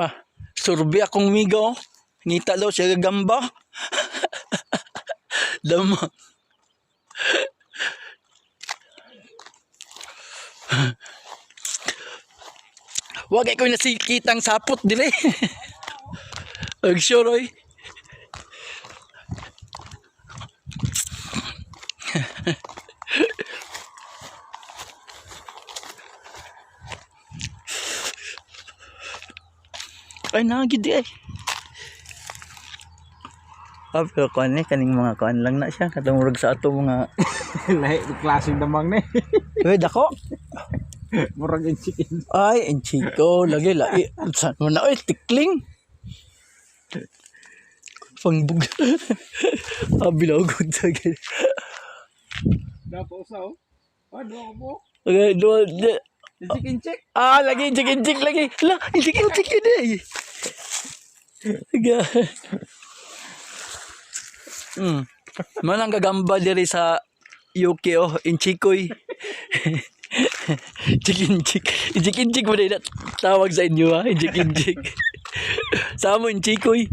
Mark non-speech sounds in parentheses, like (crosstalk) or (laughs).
Ah, surbi akong migo. Ngita daw siya gagamba. (laughs) Dama. Wag ko nasikitang sapot dire. (laughs) Ag sure oy. (laughs) Ay nagid di ay. Ah, pero kuan ni kaning mga kuan lang na siya katong sa ato mga (laughs) Lahi klaseng damang na Uy, dako. Murag in chicken. Ay, en chico, lagi lai. Saan mo na oy, tikling. Pangbug. Abilaw (laughs) gud sa gid. Dapo sa oh. Ah, dua ko po. Okay, do de. Chicken check. Ah, lagi chicken chick lagi. La, chicken chick yun eh. (laughs) Hmm. Manang gagamba diri sa UK oh, in Chikoy. (laughs) chicken chick. Chicken chick mo na tawag sa inyo ha, chicken chick. (laughs) Sa mo in Chikoy.